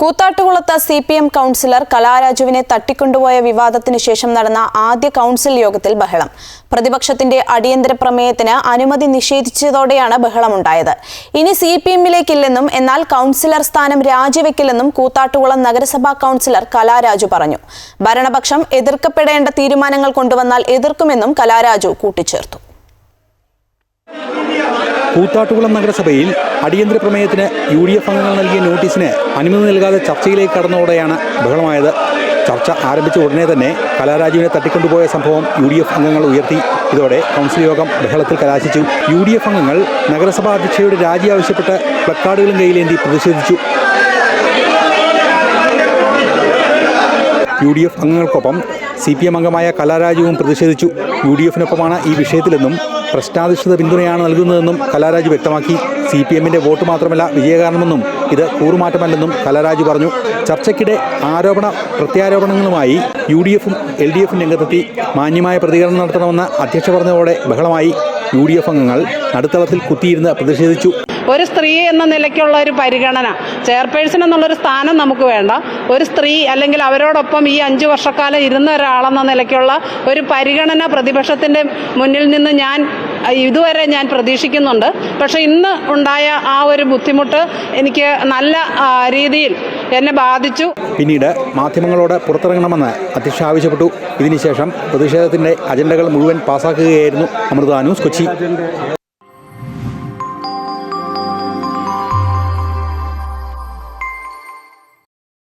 കൂത്താട്ടുകുളത്ത് C P M councillor കലാരാജുവിനെ തട്ടിക്കൊണ്ടുപോയ വിവാദത്തിന് ശേഷം നടന്ന ആദ്യ കൗൺസിൽ യോഗത്തിൽ ബഹളം. പ്രതിപക്ഷത്തിന്റെ അടിയന്തര പ്രമേയത്തിന് അനുമതി നിഷേധിച്ചതോടെയാണ് ബഹളമുണ്ടായത്. ഇനി സി പി എമ്മിലേക്കില്ലെന്നും എന്നാൽ കൗൺസിലർ സ്ഥാനം രാജിവെക്കില്ലെന്നും കൂത്താട്ടുകുളം നഗരസഭാ കൗൺസിലർ കലാരാജു പറഞ്ഞു. ഭരണപക്ഷം എതിർക്കപ്പെടേണ്ട തീരുമാനങ്ങൾ കൊണ്ടുവന്നാൽ എതിർക്കുമെന്നും കലാരാജു കൂട്ടിച്ചേർത്തു. കൂത്താട്ടുകുളം നഗരസഭയിൽ അടിയന്തര പ്രമേയത്തിന് യു ഡി എഫ് അംഗങ്ങൾ നൽകിയ നോട്ടീസിന് അനുമതി നൽകാതെ ചർച്ചയിലേക്ക് കടന്നതോടെയാണ് ബഹളമായത്. ചർച്ച ആരംഭിച്ച ഉടനെ തന്നെ കലാരാജുവിനെ തട്ടിക്കൊണ്ടുപോയ സംഭവം യു ഡി എഫ് അംഗങ്ങൾ ഉയർത്തി. ഇതോടെ കൗൺസിൽ യോഗം ബഹളത്തിൽ കലാശിച്ചു. യു ഡി എഫ് അംഗങ്ങൾ നഗരസഭാ അധ്യക്ഷയുടെ രാജി ആവശ്യപ്പെട്ട് പ്ലക്കാർഡുകളും കയ്യിലേന്തി പ്രതിഷേധിച്ചു. യു ഡി എഫ് അംഗങ്ങൾക്കൊപ്പം സി പി എം അംഗമായ കലാരാജുവും പ്രതിഷേധിച്ചു. യു ഡി എഫിനൊപ്പമാണ് ഈ വിഷയത്തിലെന്നും പ്രശ്നാധിഷ്ഠിത പിന്തുണയാണ് നൽകുന്നതെന്നും കലാരാജു വ്യക്തമാക്കി. സി പി എമ്മിന്റെ വോട്ട് മാത്രമല്ല വിജയകാരണമെന്നും ഇത് കൂറുമാറ്റമല്ലെന്നും കലാരാജു പറഞ്ഞു. ചർച്ചയ്ക്കിടെ ആരോപണ പ്രത്യാരോപണങ്ങളുമായി യു ഡി എഫും എൽ ഡി എഫും രംഗത്തെത്തി. മാന്യമായ പ്രതികരണം നടത്തണമെന്ന് അധ്യക്ഷ പറഞ്ഞതോടെ ബഹളമായി. യു ഡി എഫ് അംഗങ്ങൾ നടുത്തളത്തിൽ കുത്തിയിരുന്ന് പ്രതിഷേധിച്ചു. ഒരു സ്ത്രീ എന്ന നിലയ്ക്കുള്ള ഒരു പരിഗണന. ചെയർപേഴ്സൺ എന്നുള്ളൊരു സ്ഥാനം നമുക്ക് വേണ്ട. ഒരു സ്ത്രീ അല്ലെങ്കിൽ അവരോടൊപ്പം ഈ അഞ്ച് വർഷക്കാലം ഇരുന്ന ഒരാളെന്ന നിലയ്ക്കുള്ള ഒരു പരിഗണന പ്രതിപക്ഷത്തിന്റെ മുന്നിൽ നിന്ന് ഞാൻ ഇതുവരെ ഞാൻ പ്രതീക്ഷിക്കുന്നുണ്ട്. പക്ഷേ ഇന്ന് ഉണ്ടായ ആ ഒരു ബുദ്ധിമുട്ട് എനിക്ക് നല്ല രീതിയിൽ എന്നെ ബാധിച്ചു. പിന്നീട് മാധ്യമങ്ങളോട് പുറത്തിറങ്ങണമെന്ന് അധ്യക്ഷ ആവശ്യപ്പെട്ടു. ഇതിനുശേഷം പ്രതിഷേധത്തിന്റെ അജണ്ടകൾ മുഴുവൻ പാസാക്കുകയായിരുന്നു അമൃത ന്യൂസ് കൊച്ചി.